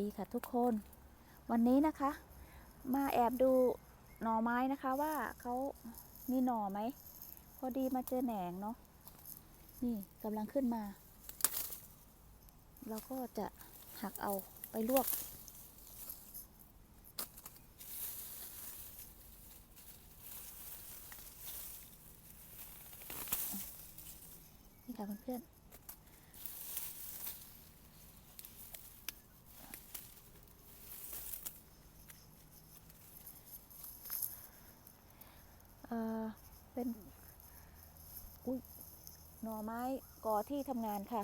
ดีค่ะทุกคน วันนี้นะคะ มาแอบดูหน่อไม้นะคะว่าเขามีหน่อไหม พอดีมาเจอแหนงเนาะนี่กำลังขึ้นมา เราก็จะหักเอาไปลวก นี่ค่ะเพื่อนๆเอ่อเป็น อุ้ยห น่อไม้กอที่ทำงานค่ะ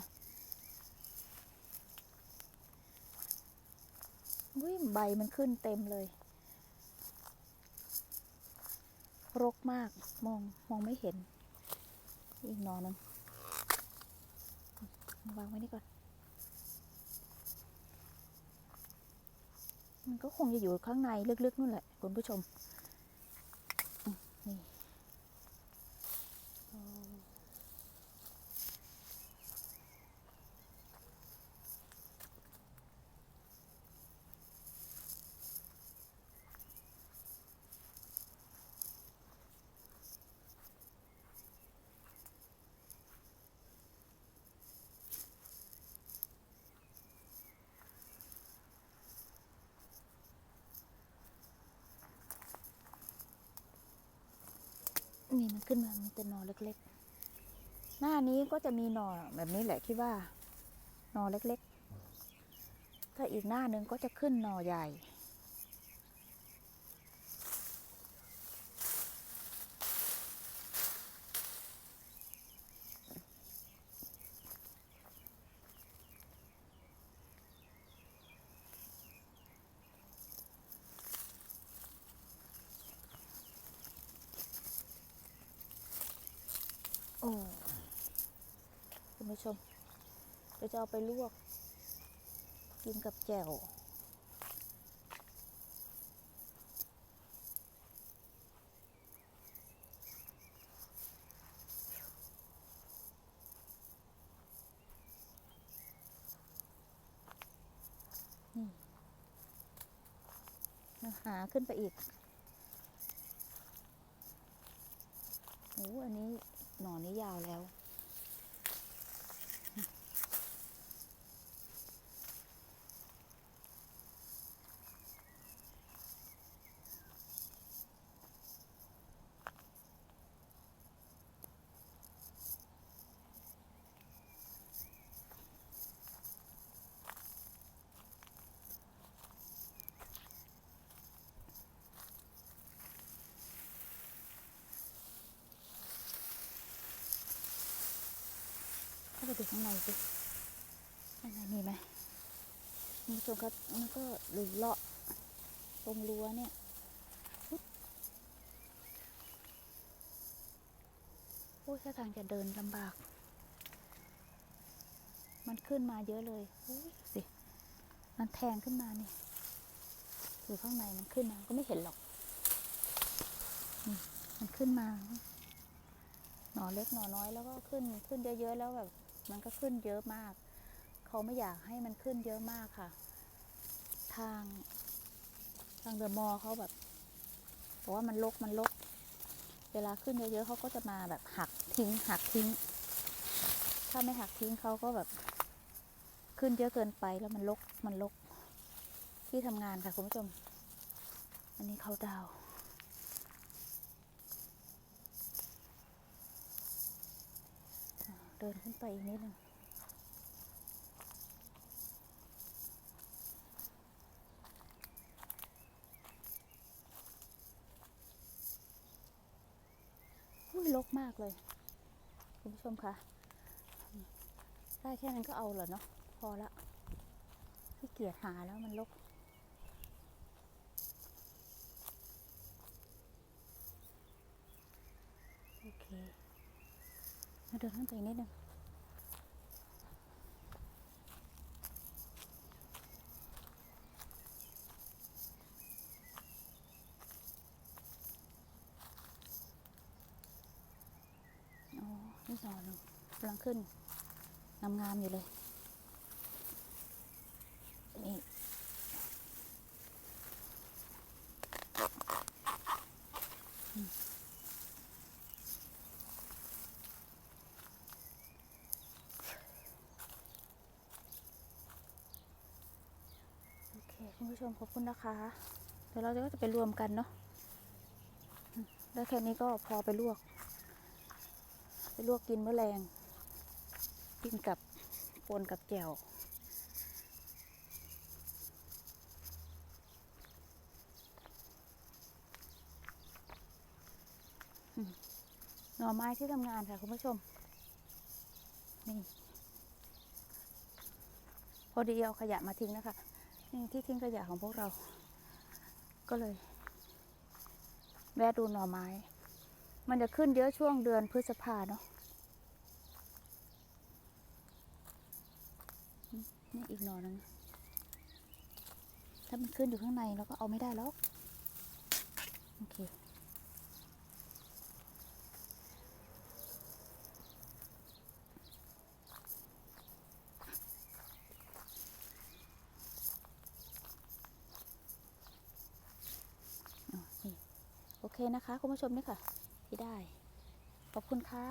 อุ้ยใบมันขึ้นเต็มเลย รกมากมองมองไม่เห็น อีกหนอหนึงวางไว้นี่ก่อน มันก็คงจะอยู่ข้างในลึกๆนู่นแหละคุณผู้ชม นี่มันขึ้นมามีแต่หนอเล็กๆ หน้านี้ก็จะมีหนอแบบนี้แหละคิดว่าหนอเล็กๆ ถ้าอีกหน้าหนึ่งก็จะขึ้นหนอใหญ่ โอ้คุณผู้ชมเดี๋ยวจะเอาไปลวก กินกับแจ่วนี่หาขึ้นไปอีกโอ้อันนี้ นอนนี่ยาวแล้ว ไปดูข้างในสิข้างในมีไหมคุณผู้ชมครับมันก็หลุดเลาะตรงรั้วเนี่ยโอ้ยทางจะเดินลำบาก มันขึ้นมาเยอะเลยโอ้ยสิ มันแทงขึ้นมานี่อยู่ข้างในมันขึ้นมาก็ไม่เห็นหรอกมันขึ้นมาหน่อเล็กหนอน้อยแล้วก็ขึ้นขึ้นเยอะๆแล้วแบบ มันก็ขึ้นเยอะมาก เขาไม่อยากให้มันขึ้นเยอะมากค่ะ ทาง ทางเดอะมอเขาแบบบอกว่ามันลกมันลก เวลาขึ้นเยอะๆเขาก็จะมาแบบหักทิ้ง หักทิ้ง ถ้าไม่หักทิ้งเขาก็แบบขึ้นเยอะเกินไปแล้วมันลกมันลกที่ทำงานค่ะคุณผู้ชม อันนี้เขาดาว เดินขึ้นไปอีกนิดนึงอุ้ยลกมากเลย คุณผู้ชมคะได้แค่นั้นก็เอาเหรอเนาะพอละขี้เกียจหาแล้วมันลกโอเค เดินขึ้นไปอีกนิดนึงอ๋อนี่สอนกำลังขึ้นงามๆอยู่เลย นี่ คุณผู้ชมขอบคุณนะคะ เดี๋ยวเราก็จะไปรวมกันเนาะอืมได้แค่นี้ก็พอไปลวก ไปลวกกินเมื่อแรงกินกับปนกับแจ่วหน่อไม้ที่ทำงานค่ะคุณผู้ชม นี่ พอดีเอาขยะมาทิ้งนะคะ นี่ที่ทิ้งขยะของพวกเรา ก็เลย แวะดูหน่อไม้ มันจะขึ้นเยอะช่วงเดือนพฤษภาเนาะนี่อีกหน่อนึงถ้ามันขึ้นอยู่ข้างในเราก็เอาไม่ได้แล้ว โอเค อ๋อนี่โอ เคนะคะ คุณผู้ชมนี่ค่ะ ที่ได้ ขอบคุณค่ะ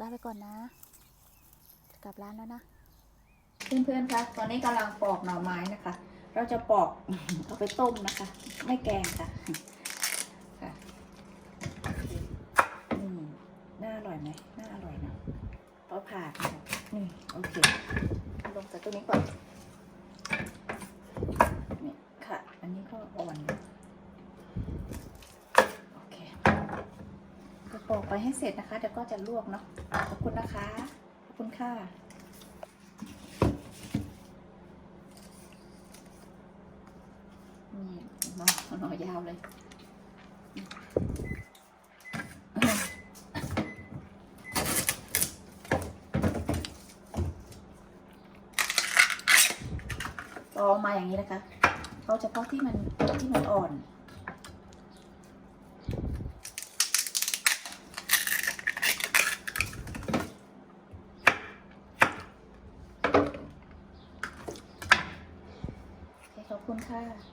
ลาไปก่อนนะจะกลับร้านแล้วนะ เพื่อนๆคะตอนนี้กำลังปอกหน่อไม้นะคะ เราจะปอกเอาไปต้มนะคะ ไม่แกงค่ะค่ะน่าอร่อยไหมน่าอร่อยนะเพราะผ่าค่ะนี่โอเค ลงจากตัวนี้ก่อน นี่ค่ะ อันนี้ก็อ่อน โอเค ก็ปอกไปให้เสร็จนะคะเดี๋ยวก็จะลวกเนาะขอบคุณนะคะ ขอบคุณค่ะนี่หนอหนอยาวเลยตองมาอย่างนี้นะคะเอาเฉพาะที่มันที่มันอ่อน โอ